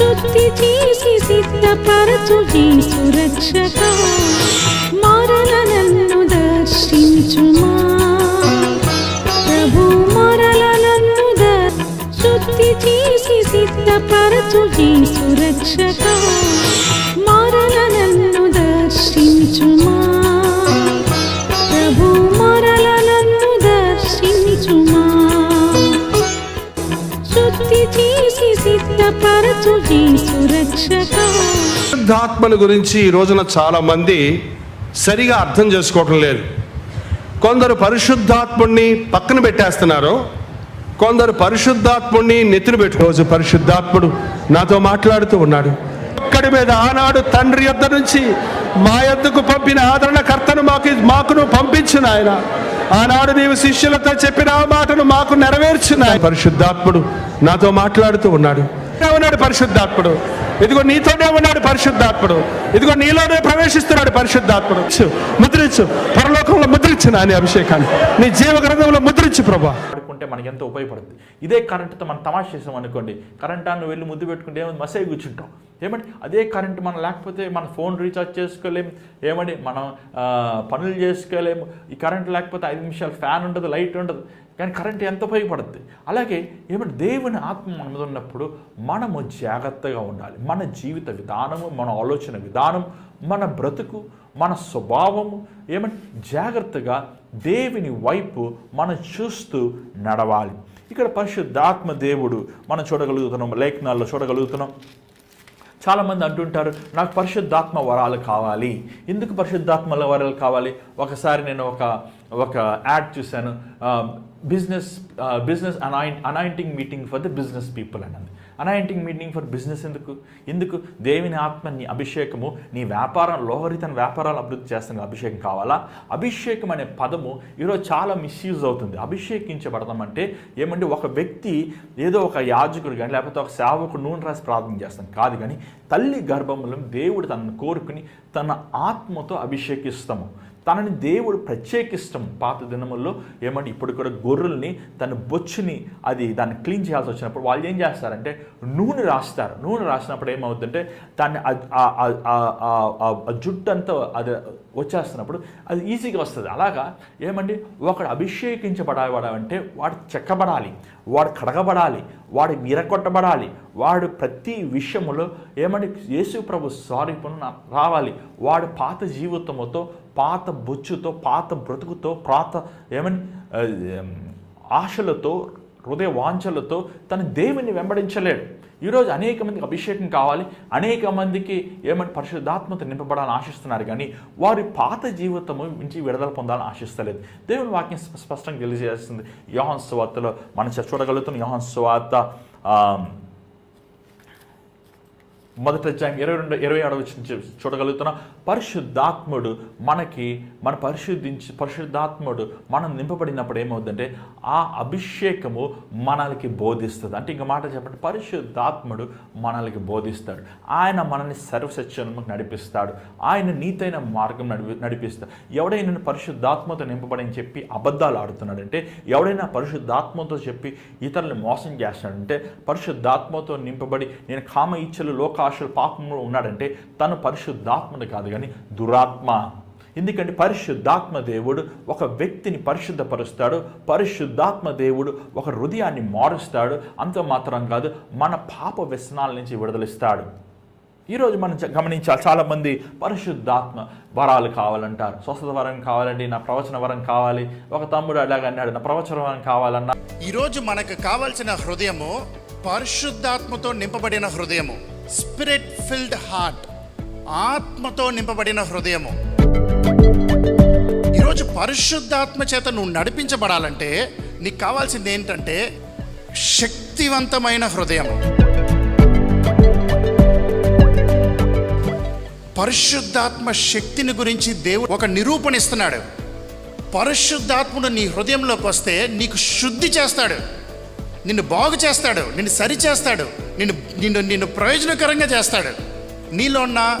శుద్ధి చేసి సిద్ధపరచు జీసు రక్షక మరల నన్ను దర్శించుమా? ప్రభు మరల నన్ను దర్ శుద్ధి చేసి సిద్ధపరచు జీసు రక్షక పరిశుద్ధాత్మల గురించి ఈ రోజున చాలా మంది సరిగా అర్థం చేసుకోవటం లేదు. కొందరు పరిశుద్ధాత్ముడిని పక్కన పెట్టేస్తున్నారు. కొందరు పరిశుద్ధాత్ముడిని నెత్తిన పెట్టు రోజు పరిశుద్ధాత్ముడు నాతో మాట్లాడుతూ ఉన్నాడు. ఒక్కడి మీద ఆనాడు తండ్రి యొద్ద నుంచి మా యొద్దకు పంపిన ఆదరణకర్తను మాకు మాకును పంపించిన ఆయన ఆనాడు నీవు శిష్యులతో చెప్పిన ఆ మాటను మాకు నెరవేర్చిన పరిశుద్ధాత్ముడు నాతో మాట్లాడుతూ ఉన్నాడు. ఇక్కడే ఉన్నాడు పరిశుద్ధాత్ముడు? ఇదిగో నీతోనే ఉన్నాడు పరిశుద్ధాత్ముడు. ఇదిగో నీలోనే ప్రవేశిస్తున్నాడు పరిశుద్ధాత్ముడు. ముద్రించు. పరలోకంలో ముద్రించు నాని అభిషేకాన్ని. నీ జీవ గ్రంథంలో ముద్రించు ప్రభా. వాడుకుంటే మనకి ఎంతో ఉపయోగపడుతుంది ఇదే కరెంటుతో మనం తమాష చేసాం అనుకోండి. కరెంట్ నువ్వు వెళ్ళి ముద్దు పెట్టుకుంటే ఏమైంది? మసే కూర్చుంటాం. ఏమంటే అదే కరెంట్ మనం లేకపోతే మన ఫోన్ రీఛార్జ్ చేసుకోలేం. ఏమండి? మనం పనులు చేసుకోలేము ఈ కరెంట్ లేకపోతే ఐదు నిమిషాలు ఫ్యాన్ ఉండదు లైట్ ఉండదు. కానీ కరెంట్ ఎంత ఉపయోగపడుతుంది అలాగే ఏమంటే దేవుని ఆత్మ మన మీద ఉన్నప్పుడు మనము జాగ్రత్తగా ఉండాలి. మన జీవిత విధానము మన ఆలోచన విధానం మన బ్రతుకు మన స్వభావము ఏమంటే జాగ్రత్తగా దేవుని వైపు మనం చూస్తూ నడవాలి. ఇక్కడ పరిశుద్ధాత్మ దేవుడు మనం చూడగలుగుతున్నాం లేఖనాల్లో చూడగలుగుతున్నాం. చాలామంది అంటుంటారు నాకు పరిశుద్ధాత్మ వరాలు కావాలి. ఎందుకు పరిశుద్ధాత్మల వరాలు కావాలి? ఒకసారి నేను ఒక ఒక యాడ్ చూశాను. Business business anoint anointing meeting for the business people అన్నది. అనాయింటింగ్ మీటింగ్ ఫర్ బిజినెస్ ఎందుకు? ఎందుకు? దేవుని ఆత్మ నీ అభిషేకము నీ వ్యాపారం లోహరితన వ్యాపారాలు అభివృద్ధి చేస్తున్న అభిషేకం కావాలా? అభిషేకం అనే పదము ఈరోజు చాలా మిస్యూజ్ అవుతుంది. అభిషేకించబడదాం అంటే ఏమంటే ఒక వ్యక్తి ఏదో ఒక యాజకుడు కానీ లేకపోతే ఒక సేవకు నూనె రాసి ప్రార్థన చేస్తాం. కాదు కానీ తల్లి గర్భములను దేవుడు తనను కోరుకుని తన ఆత్మతో అభిషేకిస్తాము. తనని దేవుడు ప్రత్యేకిష్టం పాత దినముల్లో ఏమంటే ఇప్పుడు కూడా గొర్రెల్ని తన బొచ్చుని అది దాన్ని క్లీన్ చేయాల్సి వచ్చినప్పుడు వాళ్ళు ఏం చేస్తారంటే నూనె రాస్తారు. నూనె రాసినప్పుడు ఏమవుతుందంటే దాన్ని ఆ- జుట్టు అంతా అది వచ్చేస్తున్నప్పుడు అది ఈజీగా వస్తుంది. అలాగా ఏమండి ఒకడు అభిషేకించబడవాడు అంటే వాడు చెక్కబడాలి వాడు కడగబడాలి వాడు విరగొట్టబడాలి వాడు ప్రతి విషయములో ఏమంటే యేసు ప్రభు స్వరూపం రావాలి వాడు పాత జీవితముతో పాత బొచ్చుతో పాత బ్రతుకుతో పాత ఏమని ఆశలతో హృదయ వాంఛలతో తన దేవుని వెంబడించలేడు. ఈరోజు అనేక మందికి అభిషేకం కావాలి అనేక మందికి ఏమంటే పరిశుద్ధాత్మత నింపబడాలని ఆశిస్తున్నారు కానీ వారి పాత జీవితము నుంచి విడుదల పొందాలని ఆశిస్తలేదు. దేవుని వాక్యం స్పష్టంగా తెలియజేస్తుంది. యోహన్ సువార్తలో మనం చూడగలుగుతున్న యోహన్ సువార్త మొదటి అధ్యాయం ఇరవై రెండు ఇరవై ఏడవ నుంచి చూడగలుగుతున్నాం. పరిశుద్ధాత్ముడు మనకి మన పరిశుద్ధించి పరిశుద్ధాత్ముడు మనం నింపబడినప్పుడు ఏమవుతుందంటే ఆ అభిషేకము మనల్కి బోధిస్తుంది. అంటే ఇంక మాట చెప్పండి పరిశుద్ధాత్ముడు మనల్కి బోధిస్తాడు. ఆయన మనల్ని సర్వసత్యముకు నడిపిస్తాడు. ఆయన నీతైన మార్గం నడిపి నడిపిస్తాడు. ఎవడైనా పరిశుద్ధాత్మతో నింపబడని చెప్పి అబద్ధాలు ఆడుతున్నాడంటే ఎవడైనా పరిశుద్ధాత్మతో చెప్పి ఇతరులను మోసం చేస్తాడంటే పరిశుద్ధాత్మతో నింపబడి నేను కామ ఇచ్చలు లోకాశలు పాపంలో ఉన్నాడంటే తను పరిశుద్ధాత్మను కాదు. కానీ దురాత్మ. ఎందుకంటే పరిశుద్ధాత్మ దేవుడు ఒక వ్యక్తిని పరిశుద్ధపరుస్తాడు పరిశుద్ధాత్మ దేవుడు ఒక హృదయాన్ని మారుస్తాడు అంత మాత్రం కాదు మన పాప వ్యసనాల నుంచి విడుదలిస్తాడు. ఈరోజు మనం గమనించాలి చాలామంది పరిశుద్ధాత్మ వరాలు కావాలంటారు. స్వస్థత వరం కావాలండి నా ప్రవచన వరం కావాలి ఒక తమ్ముడు అలాగ నా ప్రవచన వరం కావాలన్నా. ఈరోజు మనకు కావాల్సిన హృదయము పరిశుద్ధాత్మతో నింపబడిన హృదయము. స్పిరిట్ ఫిల్డ్ హార్ట్ ఆత్మతో నింపబడిన హృదయము. ఈరోజు పరిశుద్ధాత్మ చేత నువ్వు నడిపించబడాలంటే నీకు కావాల్సింది ఏంటంటే శక్తివంతమైన హృదయం పరిశుద్ధాత్మ శక్తిని గురించి దేవుడు ఒక నిరూపణ ఇస్తున్నాడు. పరిశుద్ధాత్ముడు నీ హృదయంలోకి వస్తే నీకు శుద్ధి చేస్తాడు. నిన్ను బాగు చేస్తాడు నిన్ను సరి చేస్తాడు నిన్ను నిన్ను నిన్ను ప్రయోజనకరంగా చేస్తాడు. నీలో ఉన్న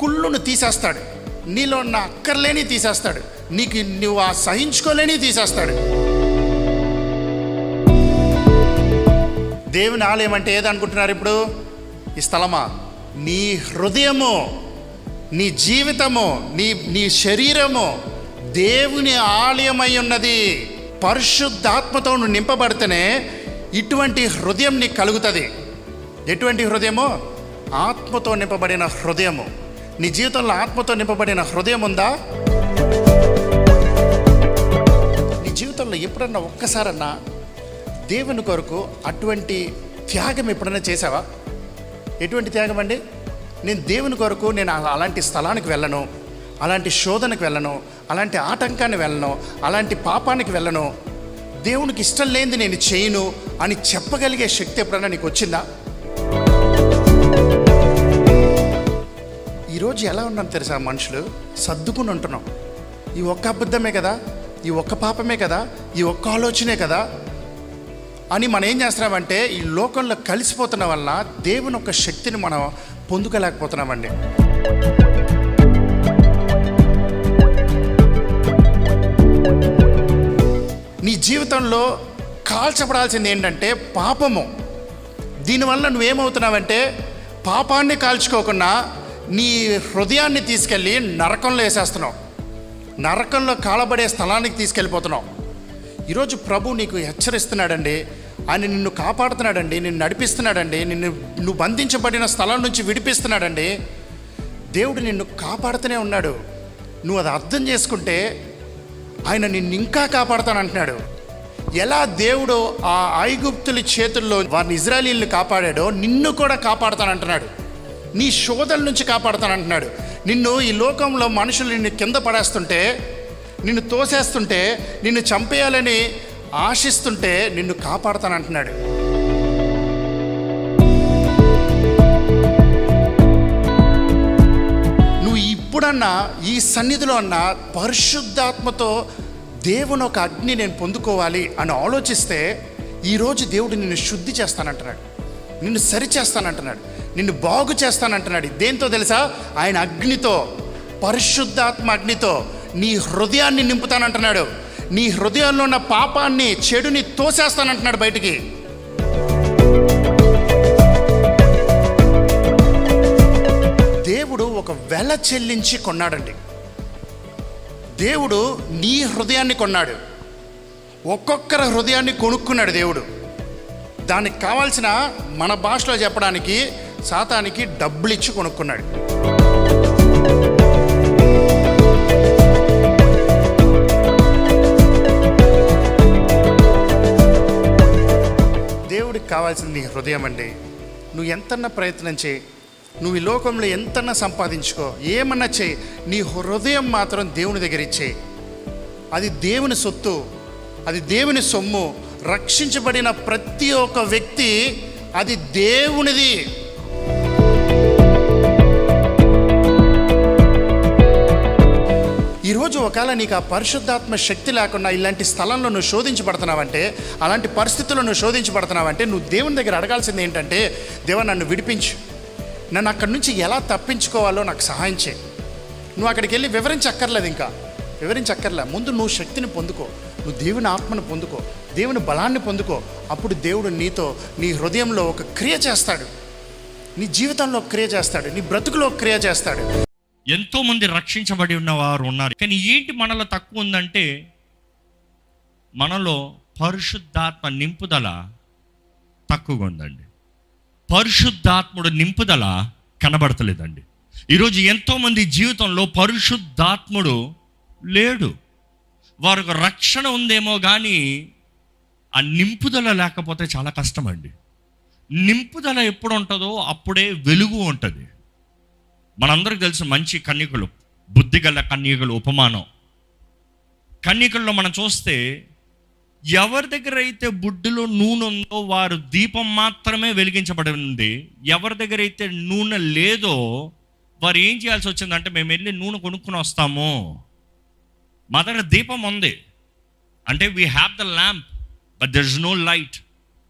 కుళ్ళును తీసేస్తాడు. నీలో ఉన్న అక్కర్లేని తీసేస్తాడు. నీకు నువ్వు ఆ సహించుకోలేని తీసేస్తాడు. దేవుని ఆలయం అంటే ఏదనుకుంటున్నారు ఇప్పుడు? ఈ స్థలమా? నీ హృదయము నీ జీవితము నీ నీ శరీరము దేవుని ఆలయమై ఉన్నది. పరిశుద్ధాత్మతో నింపబడితేనే ఇటువంటి హృదయం నీకు కలుగుతుంది. ఎటువంటి హృదయము? ఆత్మతో నింపబడిన హృదయము. నీ జీవితంలో ఆత్మతో నింపబడిన హృదయం ఉందా? నీ జీవితంలో ఎప్పుడన్నా ఒక్కసారన్నా దేవుని కొరకు అటువంటి త్యాగం ఎప్పుడైనా చేసావా ఎటువంటి త్యాగం అండి? నేను దేవుని కొరకు నేను అలాంటి స్థలానికి వెళ్ళను అలాంటి శోధనకు వెళ్ళను అలాంటి ఆటంకాన్ని వెళ్ళను అలాంటి పాపానికి వెళ్ళను. దేవునికి ఇష్టం లేనిది నేను చేయను అని చెప్పగలిగే శక్తి ఎప్పుడైనా నీకు వచ్చిందా? ఈరోజు ఎలా ఉన్నాను తెలుసా మనుషులు? సర్దుకుని ఉంటున్నాం. ఈ ఒక్క అబద్ధమే కదా? ఈ ఒక్క పాపమే కదా? ఈ ఒక్క ఆలోచనే కదా? అని మనం ఏం చేస్తున్నామంటే ఈ లోకంలో కలిసిపోతున్న వల్ల దేవుని యొక్క శక్తిని మనం పొందుకోలేకపోతున్నామండి. నీ జీవితంలో కాల్చబడాల్సింది ఏంటంటే పాపము. దీనివల్ల నువ్వేమవుతున్నావంటే పాపాన్ని కాల్చుకోకుండా నీ హృదయాన్ని తీసుకెళ్ళి నరకంలో వేసేస్తున్నావు. నరకంలో కాలబడే స్థలానికి తీసుకెళ్ళిపోతున్నావు. ఈరోజు ప్రభు నీకు హెచ్చరిస్తున్నాడండి. ఆయన నిన్ను కాపాడుతున్నాడండి నిన్ను నడిపిస్తున్నాడండి నిన్ను నువ్వు బంధించబడిన స్థలం నుంచి విడిపిస్తున్నాడండి. దేవుడు నిన్ను కాపాడుతూనే ఉన్నాడు. నువ్వు అది అర్థం చేసుకుంటే ఆయన నిన్ను ఇంకా కాపాడుతానంటున్నాడు. ఎలా దేవుడు ఆ ఐగుప్తుల చేతుల్లో వారిని ఇజ్రాయలీల్ని కాపాడాడో నిన్ను కూడా కాపాడుతానంటున్నాడు. నీ శోధల నుంచి కాపాడతానంటున్నాడు. నిన్ను ఈ లోకంలో మనుషులు నిన్ను కింద పడేస్తుంటే నిన్ను తోసేస్తుంటే నిన్ను చంపేయాలని ఆశిస్తుంటే నిన్ను కాపాడతానంటున్నాడు. నువ్వు ఇప్పుడన్నా ఈ సన్నిధిలో అన్నా పరిశుద్ధాత్మతో దేవుని ఒక అగ్ని నేను పొందుకోవాలి అని ఆలోచిస్తే ఈరోజు దేవుడు నిన్ను శుద్ధి చేస్తానంటున్నాడు. నిన్ను సరి చేస్తానంటున్నాడు నిన్ను బాగు చేస్తానంటున్నాడు. దేంతో తెలుసా? ఆయన అగ్నితో పరిశుద్ధాత్మ అగ్నితో నీ హృదయాన్ని నింపుతానంటున్నాడు. నీ హృదయంలో ఉన్న పాపాన్ని చెడుని తోసేస్తానంటున్నాడు బయటికి. దేవుడు ఒక వెల చెల్లించి కొన్నాడండి. దేవుడు నీ హృదయాన్ని కొన్నాడు. ఒక్కొక్కరి హృదయాన్ని కొనుక్కున్నాడు దేవుడు. దానికి కావాల్సిన మన భాషలో చెప్పడానికి సాతానికి డబ్బులు ఇచ్చి కొనుక్కున్నాడు. దేవుడికి కావాల్సింది నీ హృదయం అండి. నువ్వు ఎంతన్నా ప్రయత్నం చేయి. నువ్వు ఈ లోకంలో ఎంతన్నా సంపాదించుకో ఏమన్నా చేయి. నీ హృదయం మాత్రం దేవుని దగ్గర ఇచ్చేయి. అది దేవుని సొత్తు అది దేవుని సొమ్ము. రక్షించబడిన ప్రతి ఒక్క వ్యక్తి అది దేవునిది. ఈరోజు ఒకవేళ నీకు ఆ పరిశుద్ధాత్మ శక్తి లేకుండా ఇలాంటి స్థలంలో నువ్వు శోధించబడుతున్నావంటే అలాంటి పరిస్థితుల్లో నువ్వు శోధించబడుతున్నావంటే నువ్వు దేవుని దగ్గర అడగాల్సింది ఏంటంటే దేవ నన్ను విడిపించు. నన్ను అక్కడి నుంచి ఎలా తప్పించుకోవాలో నాకు సహాయం చేయి. నువ్వు అక్కడికి వెళ్ళి వివరించక్కర్లేదు ఇంకా. వివరించక్కర్లే. ముందు నువ్వు శక్తిని పొందుకో. నువ్వు దేవుని ఆత్మను పొందుకో. దేవుని బలాన్ని పొందుకో. అప్పుడు దేవుడు నీతో నీ హృదయంలో ఒక క్రియ చేస్తాడు. నీ జీవితంలో క్రియ చేస్తాడు. నీ బ్రతుకులో క్రియ చేస్తాడు. ఎంతోమంది రక్షించబడి ఉన్నవారు ఉన్నారు. కానీ ఏంటి మనలో తక్కువ ఉందంటే మనలో పరిశుద్ధాత్మ నింపుదల తక్కువగా ఉందండి. పరిశుద్ధాత్ముడు నింపుదల కనబడతలేదండి. ఈరోజు ఎంతోమంది జీవితంలో పరిశుద్ధాత్ముడు లేడు. వారికి రక్షణ ఉందేమో కానీ ఆ నింపుదల లేకపోతే చాలా కష్టం అండి నింపుదల ఎప్పుడు ఉంటుందో అప్పుడే వెలుగు ఉంటుంది. మనందరికి తెలుసు మంచి కన్యకులు బుద్ధిగల కన్యకులు ఉపమానం. కన్యకుల్లో మనం చూస్తే ఎవరి దగ్గర అయితే బుడ్డిలో నూనె ఉందో వారు దీపం మాత్రమే వెలిగించబడి ఉంది. ఎవరి దగ్గర అయితే నూనె లేదో వారు ఏం చేయాల్సి వచ్చిందంటే మేము వెళ్ళి నూనె కొనుక్కుని వస్తాము. మా దగ్గర దీపం ఉంది. అంటే we have the lamp but there is no light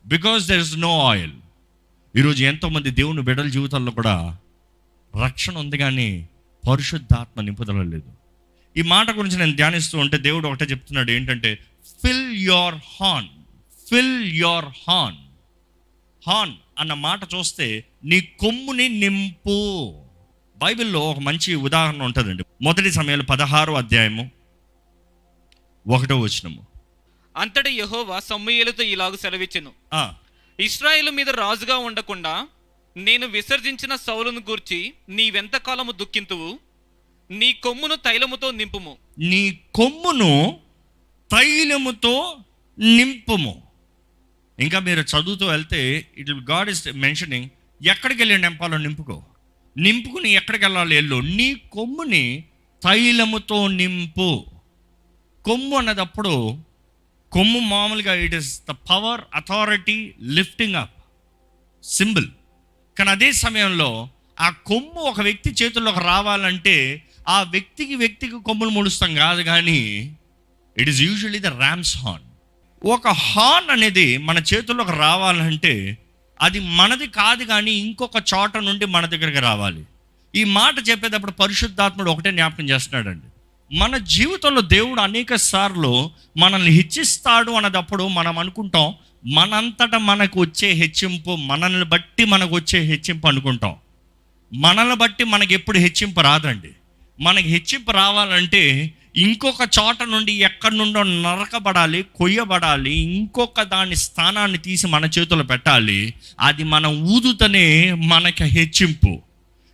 because there is no oil ఈరోజు ఎంతోమంది దేవుని బిడ్డల జీవితాల్లో కూడా రక్షణ ఉంది కానీ పరిశుద్ధాత్మ నింపుదల లేదు. ఈ మాట గురించి నేను ధ్యానిస్తూ ఉంటే దేవుడు ఒకటే చెప్తున్నాడు ఏంటంటే fill your horn fill your horn horn అన్న మాట చూస్తే నీ కొమ్ముని నింపు. బైబిల్లో ఒక మంచి ఉదాహరణ ఉంటుందండి. మొదటి సమయాలు పదహారో అధ్యాయము ఒకటో వచనము. అంతటి యెహోవా సమూయేలుతో ఇలాగు సెలవిచ్చెను. ఇస్రాయేలు మీద రాజుగా ఉండకుండా నేను విసర్జించిన సౌలును గూర్చి నీవెంతకాలము దుఃఖింతువు? నీ కొమ్మును తైలముతో నింపుము. నీ కొమ్మును తైలముతో నింపుము. ఇంకా మీరు చదువుతూ వెళ్తే ఇట్ గాడ్ ఇస్ మెన్షనింగ్ ఎక్కడికి వెళ్ళి నింపాలో నింపుకో. నింపుకుని ఎక్కడికి వెళ్ళాలి వెళ్ళు. నీ కొమ్ముని తైలముతో నింపు. కొమ్ము అన్నదప్పుడు కొమ్ము మామూలుగా it is the power authority lifting up. Symbol. కానీ అదే సమయంలో ఆ కొమ్ము ఒక వ్యక్తి చేతుల్లోకి రావాలంటే ఆ వ్యక్తికి వ్యక్తికి కొమ్ములు ముడుస్తాం కాదు కానీ it is usually the ram's horn ఒక హార్న్ అనేది మన చేతుల్లోకి రావాలంటే అది మనది కాదు కానీ ఇంకొక చోట నుండి మన దగ్గరికి రావాలి. ఈ మాట చెప్పేటప్పుడు పరిశుద్ధాత్ముడు ఒకటే జ్ఞాపకం చేస్తున్నాడండి. మన జీవితంలో దేవుడు అనేక సార్లు మనల్ని హెచ్చిస్తాడు అన్నదప్పుడు మనం అనుకుంటాం. మనంతట మనకు వచ్చే హెచ్చింపు మనల్ని బట్టి మనకు వచ్చే హెచ్చింపు అనుకుంటాం. మనల్ని బట్టి మనకి ఎప్పుడు హెచ్చింపు రాదండి. మనకి హెచ్చింపు రావాలంటే ఇంకొక చోట నుండి ఎక్కడి నుండో నరకబడాలి కొయ్యబడాలి ఇంకొక దాని స్థానాన్ని తీసి మన చేతుల్లో పెట్టాలి. అది మనం ఊదుతనే మనకి హెచ్చింపు.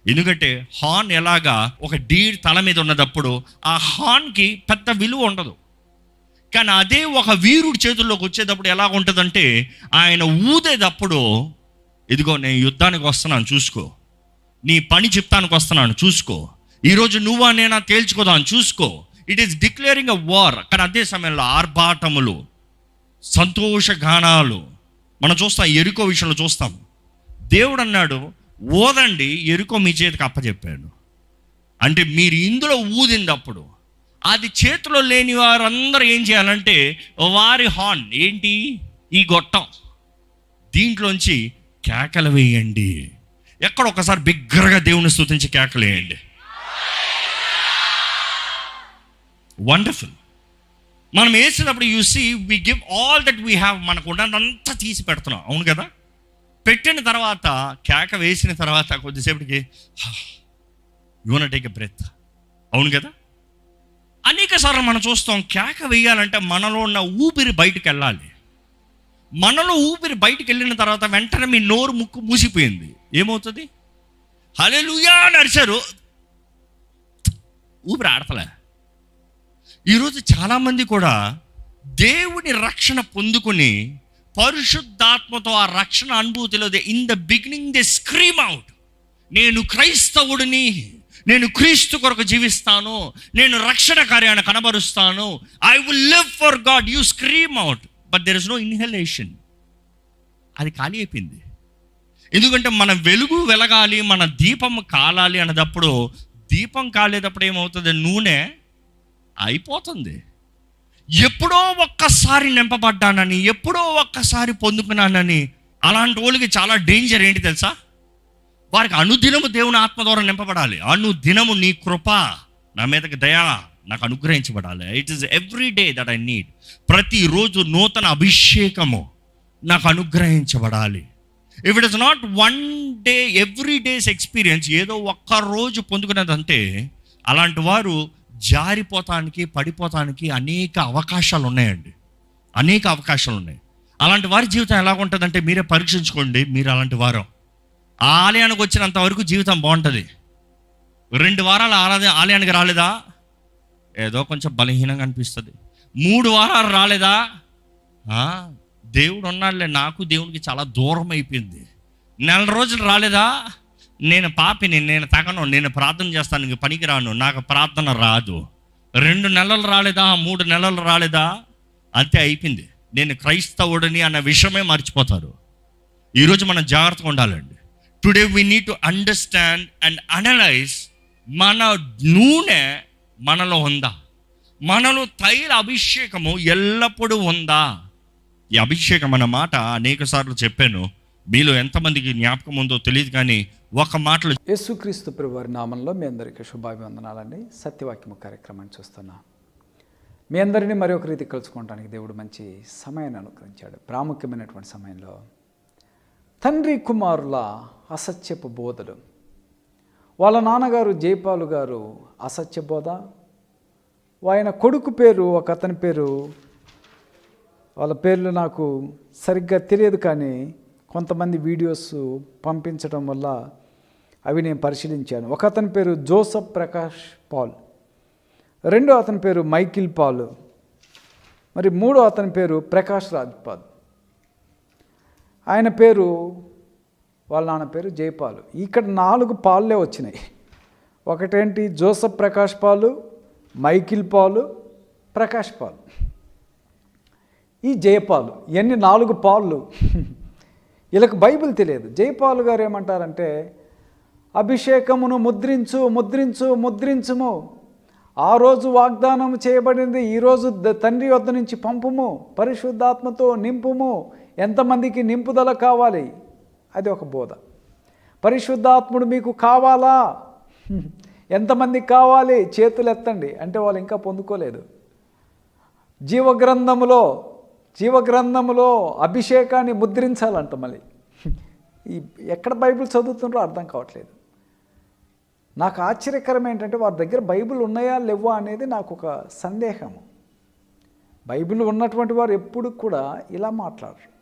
ఎందుకంటే హార్న్ ఎలాగా ఒక డీర్ తల మీద ఉన్నదప్పుడు ఆ హార్న్కి పెద్ద విలువ ఉండదు. కానీ అదే ఒక వీరుడి చేతుల్లోకి వచ్చేటప్పుడు ఎలా ఉంటుందంటే ఆయన ఊదేటప్పుడు ఇదిగో నేను యుద్ధానికి వస్తున్నాను చూసుకో. నీ పని చెప్తానికి వస్తున్నాను చూసుకో. ఈరోజు నువ్వా నేనా తేల్చుకోదాను చూసుకో. It is declaring a war కానీ అదే సమయంలో ఆర్భాటములు సంతోషగానాలు మనం చూస్తాం ఎరుకో విషయంలో చూస్తాం. దేవుడు అన్నాడు ఓదండి ఎరుకో మీ చేతికి అప్పచెప్పాడు అంటే మీరు ఇందులో ఊదినప్పుడు అది చేతిలో లేని వారందరూ ఏం చేయాలంటే వారి హార్న్ ఏంటి? ఈ గొట్టం. దీంట్లోంచి కేకలు వేయండి. ఎక్కడ ఒకసారి బిగ్గరగా దేవుని స్థుతించి కేకలు వేయండి. వండర్ఫుల్ మనం వేసినప్పుడు you see we give all that we have మనకు ఉన్నదంతా తీసి పెడుతున్నాం. అవును కదా? పెట్టిన తర్వాత కేక వేసిన తర్వాత కొద్దిసేపటికి యూన టేక్ ఎ బ్రెత్ అవును కదా? అనేక సార్లు మనం చూస్తాం కేక వేయాలంటే మనలో ఉన్న ఊపిరి బయటికి వెళ్ళాలి. మనలో ఊపిరి బయటికి వెళ్ళిన తర్వాత వెంటనే మీ నోరు ముక్కు మూసిపోయింది. ఏమవుతుంది? హలెలుయా అని అరిచారు. ఊపిరి ఆడతలే. ఈరోజు చాలామంది కూడా దేవుని రక్షణ పొందుకుని పరిశుద్ధాత్మతో ఆ రక్షణ అనుభూతిలో in the beginning they scream out నేను క్రైస్తవుడిని నేను క్రీస్తు కొరకు జీవిస్తాను నేను రక్షణ కార్యాన్ని కనబరుస్తాను I will live for God you scream out but there is no inhalation అది ఖాళీ అయిపోయింది. ఎందుకంటే మన వెలుగు వెలగాలి మన దీపం కాలాలి అన్నదప్పుడు దీపం కాలేటప్పుడు ఏమవుతుంది? నూనె అయిపోతుంది. ఎప్పుడో ఒక్కసారి నింపబడ్డానని ఎప్పుడో ఒక్కసారి పొందుకున్నానని అలాంటి వాళ్ళకి చాలా డేంజర్ ఏంటి తెలుసా? వారికి అనుదినము దేవుని ఆత్మ ద్వారా నింపబడాలి. అనుదినము నీ కృప నా మీదకి దయా నాకు అనుగ్రహించబడాలి. It is every day that I need ప్రతిరోజు నూతన అభిషేకము నాకు అనుగ్రహించబడాలి. If it is not one day every days experience ఏదో ఒక్క రోజు పొందుకునేదంటే అలాంటి వారు జారిపోతానికి పడిపోతానికి అనేక అవకాశాలు ఉన్నాయండి. అనేక అవకాశాలు ఉన్నాయి. అలాంటి వారి జీవితం ఎలా ఉంటుందంటే మీరే పరీక్షించుకోండి మీరు అలాంటి వారు. ఆలయానికి వచ్చినంత వరకు జీవితం బాగుంటుంది. రెండు వారాలు ఆరాధన ఆలయానికి రాలేదా? ఏదో కొంచెం బలహీనంగా అనిపిస్తుంది. మూడు వారాలు రాలేదా? దేవుడు ఉన్నాడులే నాకు దేవుడికి చాలా దూరం అయిపోయింది. నెల రోజులు రాలేదా? నేను పాపిని నేను తగను నేను ప్రార్థన చేస్తాను ఇంక పనికిరాను నాకు ప్రార్థన రాదు. రెండు నెలలు రాలేదా? మూడు నెలలు రాలేదా? అంతే అయిపోయింది. నేను క్రైస్తవుడిని అన్న విషయమే మర్చిపోతారు. ఈరోజు మనం జాగ్రత్తగా ఉండాలండి. Today we need to understand and analyse మన నూనె మనలో ఉందా మనలో తైల అభిషేకము ఎల్లప్పుడూ ఉందా ఈ అభిషేకం అన్న మాట అనేక సార్లు చెప్పాను మీలో ఎంతమందికి జ్ఞాపకం ఉందో తెలియదు కానీ ఒక మాటలో యేసుక్రీస్తు ప్రభువారి నామంలో మీ అందరికీ శుభాభివందనాలండి సత్యవాక్యము కార్యక్రమాన్ని చూస్తున్నా మీ అందరినీ మరి ఒక రీతి కలుసుకోవడానికి దేవుడు మంచి సమయాన్ని అనుగ్రహించాడు ప్రాముఖ్యమైనటువంటి సమయంలో తండ్రి కుమారుల అసత్యపు బోధలు. వాళ్ళ నాన్నగారు జైపాలు గారు అసత్య బోధ. ఆయన కొడుకు పేరు ఒక అతని పేరు. వాళ్ళ పేర్లు నాకు సరిగ్గా తెలియదు కానీ కొంతమంది వీడియోస్ పంపించడం వల్ల అవి నేను పరిశీలించాను. ఒక అతని పేరు జోసఫ్ ప్రకాష్ పాల్. రెండో అతని పేరు మైకిల్ పాల్. మరి మూడో అతని పేరు ప్రకాష్ రాజ్ పాల్ ఆయన పేరు వాళ్ళ నాన్న పేరు జైపాలు. ఇక్కడ నాలుగు పాళ్ళే వచ్చినాయి. ఒకటేంటి? జోసఫ్ ప్రకాష్ పాలు మైకిల్ పాలు ప్రకాష్ పాలు. ఈ జయపాలు ఇవన్నీ నాలుగు పాళ్ళు? వీళ్ళకి బైబిల్ తెలియదు. జయపాలు గారు ఏమంటారంటే అభిషేకమును ముద్రించు ముద్రించు ముద్రించుము. ఆ రోజు వాగ్దానం చేయబడింది ఈరోజు ద- తండ్రి వద్ద నుంచి పంపుము. పరిశుద్ధాత్మతో నింపుము. ఎంతమందికి నింపుదల కావాలి? అది ఒక బోధ. పరిశుద్ధాత్ముడు మీకు కావాలా? ఎంతమందికి కావాలి? చేతులు ఎత్తండి. అంటే వాళ్ళు ఇంకా పొందుకోలేదు. జీవగ్రంథములో జీవగ్రంథములో అభిషేకాన్ని ముద్రించాలంట మళ్ళీ. ఈ ఎక్కడ బైబిల్ చదువుతుండ్రో అర్థం కావట్లేదు. నాకు ఆశ్చర్యకరం ఏంటంటే వారి దగ్గర బైబిల్ ఉన్నాయా లేవా అనేది నాకు ఒక సందేహము. బైబిల్ ఉన్నటువంటి వారు ఎప్పుడు కూడా ఇలా మాట్లాడరు.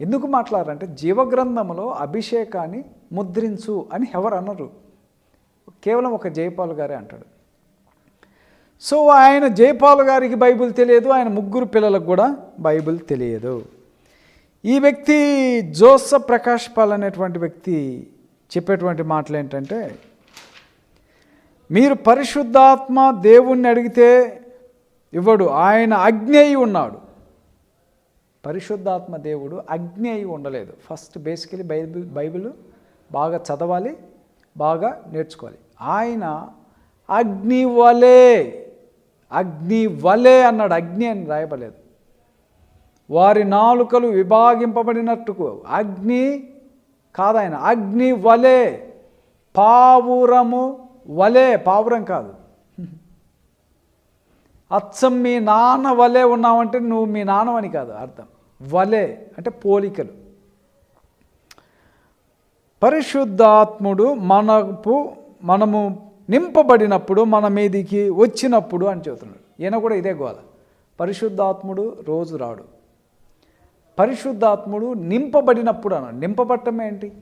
ఎందుకు మాట్లాడారంటే జీవగ్రంథములో అభిషేకాన్ని ముద్రించు అని ఎవరు అనరు. కేవలం ఒక జయపాల్ గారే అంటాడు. సో ఆయన జయపాల్ గారికి బైబిల్ తెలియదు ఆయన ముగ్గురు పిల్లలకు కూడా బైబిల్ తెలియదు. ఈ వ్యక్తి జోసఫ్ ప్రకాష్ పాల్ అనేటువంటి వ్యక్తి చెప్పేటువంటి మాటలు ఏంటంటే మీరు పరిశుద్ధాత్మ దేవుణ్ణి అడిగితే ఇవ్వడు ఆయన అగ్ని అయి ఉన్నాడు. పరిశుద్ధాత్మ దేవుడు అగ్ని అయి ఉండలేదు. ఫస్ట్ బేసికలీ బైబిల్ బైబిల్ బాగా చదవాలి బాగా నేర్చుకోవాలి. ఆయన అగ్ని వలే అగ్ని వలే అన్నాడు. అగ్ని అని రాయబలేదు వారి నాలుకలు విభాగింపబడినట్టుకు అగ్ని కాదాయన అగ్ని వలే పావురము వలే పావురం కాదు. అచ్చం మీ నాన్న వలే ఉన్నావంటే నువ్వు మీ నాన్నవని కాదు అర్థం. వలే అంటే పోలికలు. పరిశుద్ధాత్ముడు మనకు మనము నింపబడినప్పుడు మన మీదికి వచ్చినప్పుడు అని చెబుతున్నాడు. ఈయన కూడా ఇదే గోల. పరిశుద్ధాత్ముడు రోజు రాడు. పరిశుద్ధాత్ముడు నింపబడినప్పుడు అన్నాడు. నింపబట్టం ఏంటి?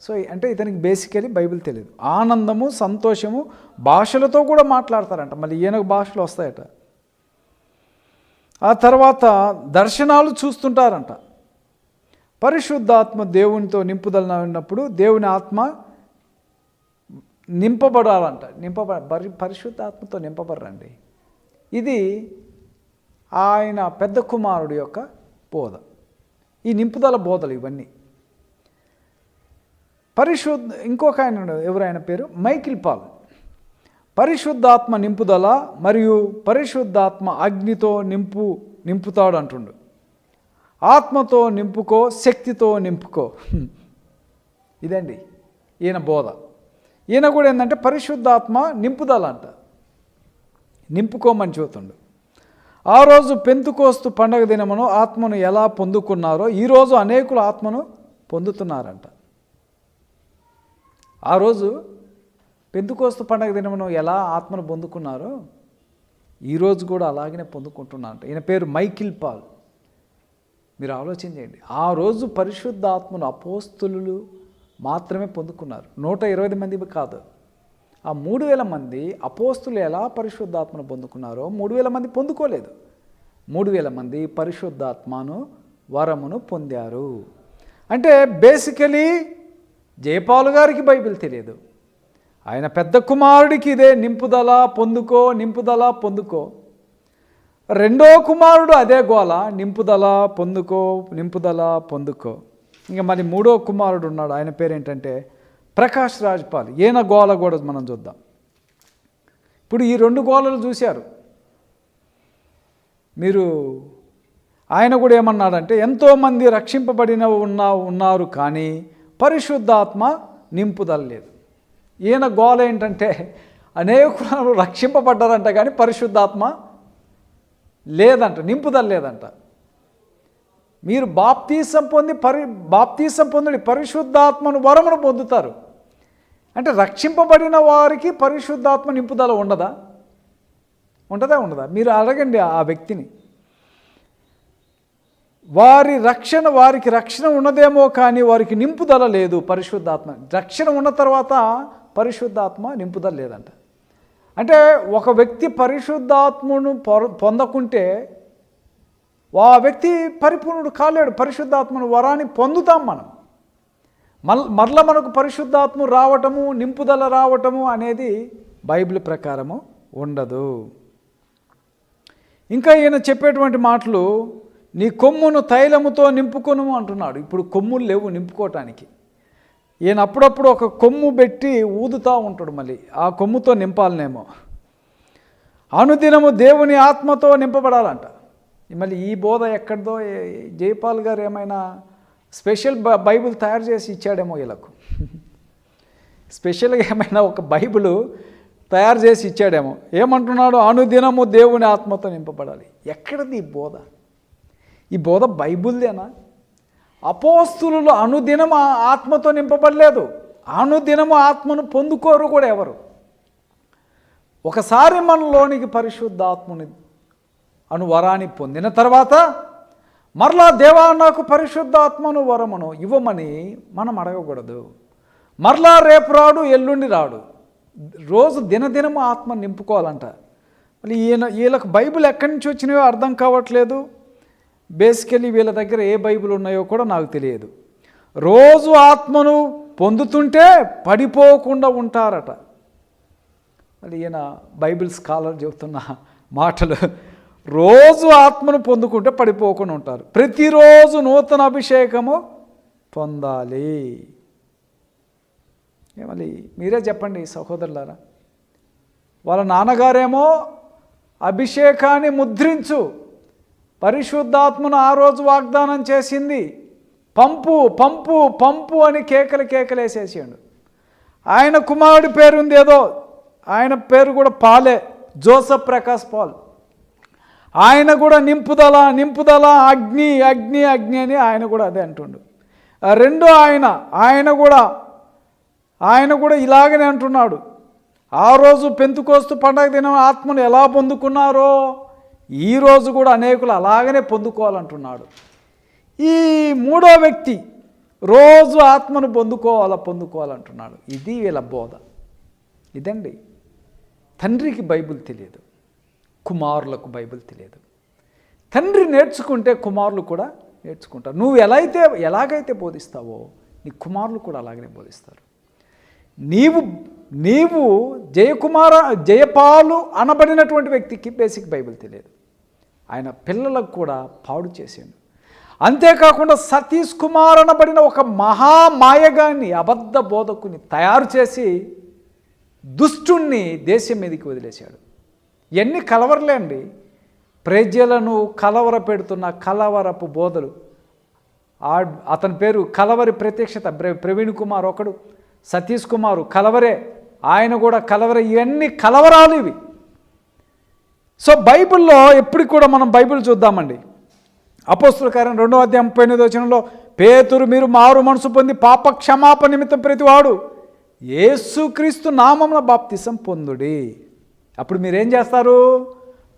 సో అంటే ఇతనికి బేసికలీ బైబిల్ తెలియదు ఆనందము సంతోషము భాషలతో కూడా మాట్లాడతారంట. మళ్ళీ ఈయనకు భాషలు వస్తాయట. ఆ తర్వాత దర్శనాలు చూస్తుంటారంట. పరిశుద్ధాత్మ దేవునితో నింపుదల ఉన్నప్పుడు దేవుని ఆత్మ నింపబడాలంట. నింపబ పరి పరిశుద్ధాత్మతో నింపబడరండి. ఇది ఆయన పెద్ద కుమారుడు యొక్క బోధ. ఈ నింపుదల బోధలు ఇవన్నీ. పరిశుద్ధ ఇంకొక ఆయన ఎవరైనా పేరు? Michael Paul. పరిశుద్ధాత్మ నింపుదల మరియు పరిశుద్ధాత్మ అగ్నితో నింపు నింపుతాడు అంటుండు ఆత్మతో నింపుకో శక్తితో నింపుకో. ఇదండి ఈయన బోధ. ఈయన కూడా ఏంటంటే పరిశుద్ధాత్మ నింపుదల అంట. నింపుకోమని చూతుండు ఆ రోజు పెంతుకోస్తు పండగ దినమును ఆత్మను ఎలా పొందుకున్నారో ఈరోజు అనేకులు ఆత్మను పొందుతున్నారంట. ఆ రోజు పెందుకోస్తు పండగ దినమును ఎలా ఆత్మను పొందుకున్నారో ఈరోజు కూడా అలాగనే పొందుకుంటున్నారంట ఈయన పేరు మైకిల్ పాల్. మీరు ఆలోచన చేయండి. ఆ రోజు పరిశుద్ధ ఆత్మను అపోస్తులు మాత్రమే పొందుకున్నారు. నూట ఇరవై మంది కాదు. ఆ మూడు వేల మంది అపోస్తులు ఎలా పరిశుద్ధాత్మను పొందుకున్నారో మూడు వేల మంది పొందుకోలేదు. మూడు వేల మంది పరిశుద్ధాత్మను వరమును పొందారు. అంటే బేసికలీ జయపాలు గారికి బైబిల్ తెలియదు. ఆయన పెద్ద కుమారుడికి ఇదే నింపుదల పొందుకో నింపుదల పొందుకో. రెండో కుమారుడు అదే గోల నింపుదల పొందుకో నింపుదల పొందుకో. ఇంకా మరి మూడో కుమారుడు ఉన్నాడు ఆయన పేరు ఏంటంటే ప్రకాష్ రాజ్పాల్. ఈయన గోల కూడా మనం చూద్దాం. ఇప్పుడు ఈ రెండు గోలలు చూశారు. మీరు ఆయన కూడా ఏమన్నాడంటే ఎంతోమంది రక్షింపబడిన ఉన్న ఉన్నారు కానీ పరిశుద్ధాత్మ నింపుదల లేదు. ఈయన గోల ఏంటంటే అనేకులు రక్షింపబడ్డారంట కానీ పరిశుద్ధాత్మ లేదంట నింపుదల లేదంట మీరు బాప్తీసం పొంది పరి బాప్తీసం పొందుడి పరిశుద్ధాత్మను వరమును పొందుతారు. అంటే రక్షింపబడిన వారికి పరిశుద్ధాత్మ నింపుదల ఉండదా? ఉంటుందా ఉండదా? మీరు అడగండి ఆ వ్యక్తిని. వారి రక్షణ వారికి రక్షణ ఉన్నదేమో కానీ వారికి నింపుదల లేదు పరిశుద్ధాత్మ. రక్షణ ఉన్న తర్వాత పరిశుద్ధాత్మ నింపుదల లేదంట. అంటే ఒక వ్యక్తి పరిశుద్ధాత్మను పొర- పొందకుంటే ఆ వ్యక్తి పరిపూర్ణుడు కాలేడు పరిశుద్ధాత్మను వరాన్ని పొందుతాం మనం. మల్ మరల మనకు పరిశుద్ధాత్మ రావటము నింపుదల రావటము అనేది బైబిల్ ప్రకారము ఉండదు. ఇంకా ఈయన చెప్పేటువంటి మాటలు నీ కొమ్మును తైలముతో నింపుకొను అంటున్నాడు. ఇప్పుడు కొమ్ములు లేవు నింపుకోవటానికి ఈయన అప్పుడప్పుడు ఒక కొమ్ము పెట్టి ఊదుతూ ఉంటాడు మళ్ళీ. ఆ కొమ్ముతో నింపాలనేమో. అనుదినము దేవుని ఆత్మతో నింపబడాలంట. మళ్ళీ ఈ బోధ ఎక్కడిదో జైపాల్ గారు ఏమైనా స్పెషల్ బైబిల్ తయారు చేసి ఇచ్చాడేమో వీళ్ళకు. స్పెషల్గా ఏమైనా ఒక బైబిల్ తయారు చేసి ఇచ్చాడేమో. ఏమంటున్నాడు? అనుదినము దేవుని ఆత్మతో నింపబడాలి. ఎక్కడిది ఈ బోధ? ఈ బోధ బైబిల్దేనా? అపోస్తులు అనుదినం ఆత్మతో నింపబడలేదు. అనుదినము ఆత్మను పొందుకోరు కూడా ఎవరు? ఒకసారి మనలోనికి పరిశుద్ధాత్మని అను వరాన్ని పొందిన తర్వాత మరలా దేవా నాకు పరిశుద్ధాత్మను వరమును ఇవ్వమని మనం అడగకూడదు. మరలా రేపు రాడు ఎల్లుండి రాడు. రోజు దినదినము ఆత్మ నింపుకోవాలంట. మళ్ళీ ఈయన వీళ్ళకి బైబిల్ ఎక్కడి నుంచి వచ్చినాయో అర్థం కావట్లేదు. బేసికలీ వీళ్ళ దగ్గర ఏ బైబిల్ ఉన్నాయో కూడా నాకు తెలియదు. రోజు ఆత్మను పొందుతుంటే పడిపోకుండా ఉంటారట. మరి ఈయన బైబిల్ స్కాలర్ చెబుతున్న మాటలు రోజు ఆత్మను పొందుకుంటే పడిపోకుండా ఉంటారు. ప్రతిరోజు నూతన అభిషేకము పొందాలి. ఏమని మీరే చెప్పండి సహోదరులారా. వాళ్ళ నాన్నగారేమో అభిషేకాన్ని ముద్రించు. పరిశుద్ధాత్మను ఆ రోజు వాగ్దానం చేసింది. పంపు పంపు పంపు అని కేకలు కేకలేసేసాడు ఆయన కుమారుడి పేరు ఉంది ఏదో ఆయన పేరు కూడా పాలే జోసఫ్ ప్రకాష్ పాల్. ఆయన కూడా నింపుదల నింపుదల అగ్ని అగ్ని అగ్ని అని ఆయన కూడా అదే అంటుండు. రెండో ఆయన ఆయన కూడా ఆయన కూడా ఇలాగనే అంటున్నాడు. ఆ రోజు పెంతుకోస్తు పండగ దినం ఆత్మను ఎలా పొందుకున్నారో ఈ రోజు కూడా అనేకులు అలాగనే పొందుకోవాలంటున్నాడు. ఈ మూడో వ్యక్తి రోజు ఆత్మను పొందుకోవాలా పొందుకోవాలంటున్నాడు. ఇది వీళ్ళ బోధ. ఇదండి. తండ్రికి బైబిల్ తెలియదు. కుమారులకు బైబిల్ తెలియదు. తండ్రి నేర్చుకుంటే కుమారులు కూడా నేర్చుకుంటారు. నువ్వు ఎలా అయితే ఎలాగైతే బోధిస్తావో నీ కుమారులు కూడా అలాగనే బోధిస్తారు. నీవు నీవు జయకుమార జయపాలు అనబడినటువంటి వ్యక్తికి బేసిక్ బైబిల్ తెలియదు. ఆయన పిల్లలకు కూడా పాడు చేసాడు అంతేకాకుండా సతీష్ కుమార్ అనబడిన ఒక మహామాయగాన్ని అబద్ధ బోధకుని తయారు చేసి దుష్టుణ్ణి దేశం మీదకి వదిలేశాడు. ఎన్ని కలవరలే అండి. ప్రజలను కలవర పెడుతున్న కలవరపు బోధలు. ఆ అతని పేరు కలవరి ప్రత్యక్షత. ప్ర- ప్రవీణ్ కుమార్ ఒకడు సతీష్ కుమారు కలవరే. ఆయన కూడా కలవరే. ఇవన్నీ కలవరాలు ఇవి. సో బైబిల్లో ఎప్పటికి కూడా మనం బైబిల్ చూద్దామండి. అపోస్తుల కార్యం రెండో అధ్యాయం ముప్పై ఎనిమిది వచనంలో పేతురు మీరు మారు మనసు పొంది పాప క్షమాప నిమిత్తం ప్రతివాడు యేసుక్రీస్తు నామమున బాప్తిసం పొందుడి. అప్పుడు మీరేం చేస్తారు?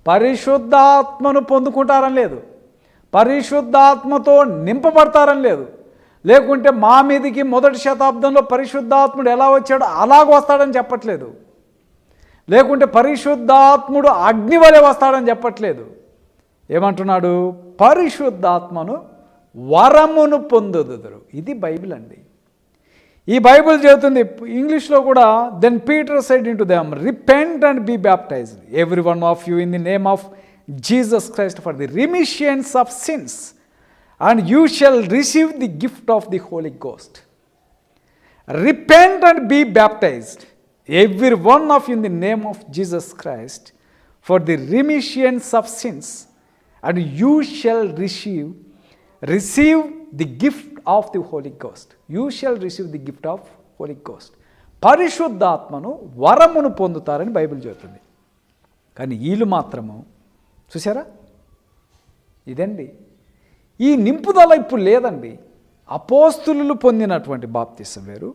పరిశుద్ధాత్మను పొందుకుంటారని లేదు. పరిశుద్ధాత్మతో నింపబడతారని లేదు. లేకుంటే మా మీదికి మొదటి శతాబ్దంలో పరిశుద్ధాత్ముడు ఎలా వచ్చాడో అలాగ వస్తాడని చెప్పట్లేదు. లేకుంటే పరిశుద్ధాత్ముడు అగ్ని వలె వస్తాడని చెప్పట్లేదు. ఏమంటున్నాడు? పరిశుద్ధాత్మను వరమును పొందుదురు. ఇది బైబిల్ అండి. ఈ బైబిల్ చెబుతుంది ఇంగ్లీష్లో కూడా then Peter said unto them repent and be baptised every one of you in the name of Jesus Christ for the remissions of sins and you shall receive the gift of the Holy Ghost repent and be baptised every one of in the name of Jesus Christ for the remissions of sins and you shall receive receive the gift of the Holy Ghost you shall receive the gift of Holy Ghost పరిశుద్ధాత్మను వరమును పొందుతారని Bible చెబుతుంది. కానీ వీళ్ళు మాత్రము చూసారా ఇదండి. ఈ నింపుదల ఇప్పుడు లేదండి. అపోస్తులు పొందినటువంటి బాప్తిసం వేరు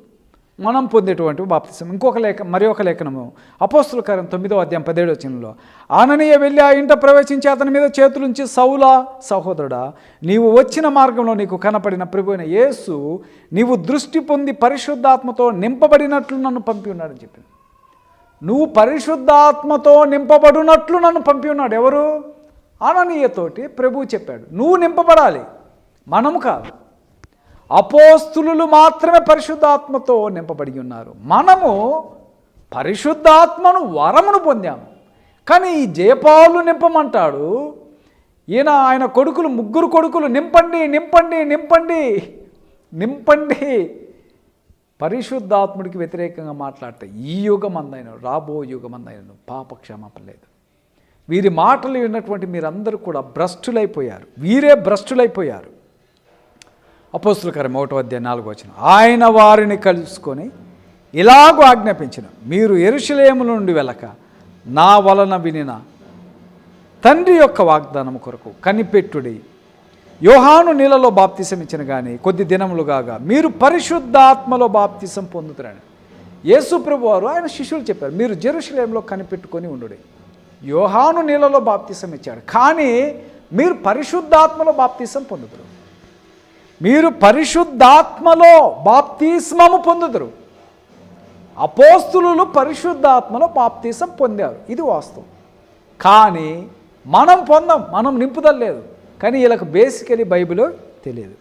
మనం పొందేటువంటి బాప్తిసం. ఇంకొక లేఖ మరి ఒక లేఖనము. అపోస్తుల కార్యం తొమ్మిదో అధ్యాయం పదిహేడు వచ్చినలో ఆననీయ వెళ్ళి ఆ ఇంట ప్రవేశించి అతని మీద చేతులుంచి సౌలా సహోదరుడా నీవు వచ్చిన మార్గంలో నీకు కనపడిన ప్రభువైన యేసు నీవు దృష్టి పొంది పరిశుద్ధాత్మతో నింపబడినట్లు నన్ను పంపి ఉన్నాడని చెప్పింది. నువ్వు పరిశుద్ధాత్మతో నింపబడినట్లు నన్ను పంపి ఉన్నాడు ఎవరు? ఆననీయతోటి ప్రభువు చెప్పాడు. నువ్వు నింపబడాలి. మనము కాదు. అపోస్తులు మాత్రమే పరిశుద్ధాత్మతో నింపబడి ఉన్నారు. మనము పరిశుద్ధాత్మను వరమును పొందాము కానీ ఈ జయపాలు నింపమంటాడు. ఈయన ఆయన కొడుకులు ముగ్గురు కొడుకులు నింపండి నింపండి నింపండి నింపండి. పరిశుద్ధాత్ముడికి వ్యతిరేకంగా మాట్లాడితే ఈ యుగం అందైన రాబో యుగం అందైన పాప క్షమాపణ లేదు. వీరి మాటలు విన్నటువంటి మీరందరూ కూడా భ్రష్టులైపోయారు. వీరే భ్రష్టులైపోయారు. అపోస్తుల కార్యం ఒకటో అధ్యాయం నాలుగు వచ్చిన ఆయన వారిని కలుసుకొని ఇలాగూ ఆజ్ఞాపించిన మీరు ఎరుషలేము నుండి వెళ్ళక నా వలన వినిన తండ్రి యొక్క వాగ్దానం కొరకు కనిపెట్టుడి. యోహాను నీళ్ళలో బాప్తిసం ఇచ్చిన కానీ కొద్ది దినములుగాగా మీరు పరిశుద్ధాత్మలో బాప్తిసం పొందుతారని. యేసు ప్రభు వారు ఆయన శిష్యులు చెప్పారు మీరు జెరూషలేంలో కనిపెట్టుకొని ఉండుడి. యోహాను నీళ్ళలో బాప్తిసం ఇచ్చాడు కానీ మీరు పరిశుద్ధాత్మలో బాప్తిసం పొందుతారు. మీరు పరిశుద్ధాత్మలో బాప్తిస్మము పొందుదురు. అపోస్తులు పరిశుద్ధాత్మలో బాప్తీసం పొందారు. ఇది వాస్తవం. కానీ మనం పొందాం మనం నింపుదల లేదు. కానీ వీళ్ళకు బేసికలీ బైబిల్ తెలియదు.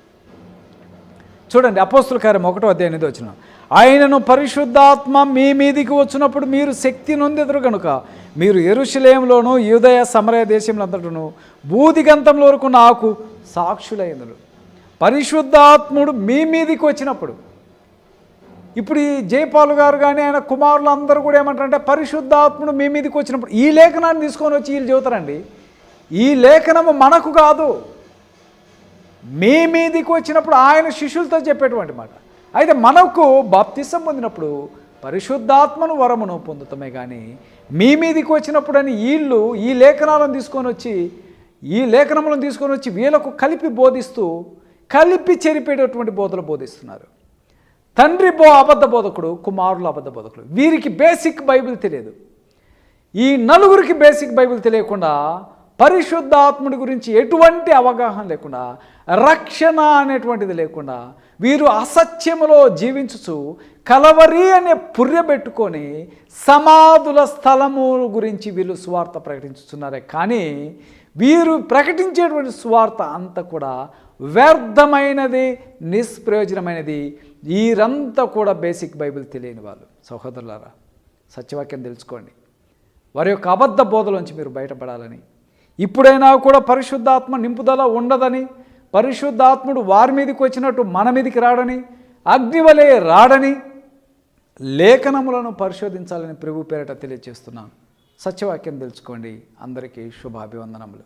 చూడండి అపోస్తుల కార్యం ఒకటో అధ్యాయం అనేది వచ్చిన ఆయనను పరిశుద్ధాత్మ మీ మీదికి వచ్చినప్పుడు మీరు శక్తి నొందెదురు కనుక మీరు ఎరుషలేంలోను యూదయ సమరయ దేశంలో అంతటను బూదిగంతంలో వరకు నాకు సాక్షులైనరు. పరిశుద్ధాత్ముడు మీ మీదికి వచ్చినప్పుడు. ఇప్పుడు ఈ జయపాల్ గారు కానీ ఆయన కుమారులు అందరూ కూడా ఏమంటారంటే పరిశుద్ధాత్ముడు మీ మీదకి వచ్చినప్పుడు ఈ లేఖనాన్ని తీసుకొని వచ్చి వీళ్ళు చెబుతారండి. ఈ లేఖనము మనకు కాదు. మీ మీదికి వచ్చినప్పుడు ఆయన శిష్యులతో చెప్పేటువంటి మాట. అయితే మనకు బాప్తిసం పొందినప్పుడు పరిశుద్ధాత్మను వరమును పొందుతామే కానీ మీ మీదికి వచ్చినప్పుడు అని వీళ్ళు ఈ లేఖనాలను తీసుకొని వచ్చి ఈ లేఖనములను తీసుకొని వచ్చి వీళ్ళకు కలిపి బోధిస్తూ కలిపి చెరిపేటటువంటి బోధలు బోధిస్తున్నారు. తండ్రి బో అబద్ధ బోధకుడు కుమారులు అబద్ధ బోధకుడు. వీరికి బేసిక్ బైబిల్ తెలియదు. ఈ నలుగురికి బేసిక్ బైబిల్ తెలియకుండా పరిశుద్ధాత్ముడి గురించి ఎటువంటి అవగాహన లేకుండా రక్షణ అనేటువంటిది లేకుండా వీరు అసత్యములో జీవించుచు కలవరి అనే పుర్రె పెట్టుకొని సమాధుల స్థలము గురించి వీళ్ళు స్వార్థ ప్రకటించుతున్నారే కానీ వీరు ప్రకటించేటువంటి స్వార్థ అంతా కూడా వ్యర్థమైనది నిష్ప్రయోజనమైనది వీరంతా కూడా బేసిక్ బైబిల్ తెలియని వాళ్ళు. సహోదరులారా సత్యవాక్యం తెలుసుకోండి. వారి యొక్క అబద్ధ బోధలోంచి మీరు బయటపడాలని ఇప్పుడైనా కూడా పరిశుద్ధాత్మ నింపుదల ఉండదని పరిశుద్ధాత్ముడు వారి మీదకి వచ్చినట్టు మన మీదకి రాడని అగ్నివలే రాడని లేఖనములను పరిశోధించాలని ప్రభు పేరట తెలియజేస్తున్నాను సత్యవాక్యం తెలుసుకోండి. అందరికీ శుభాభివందనములు.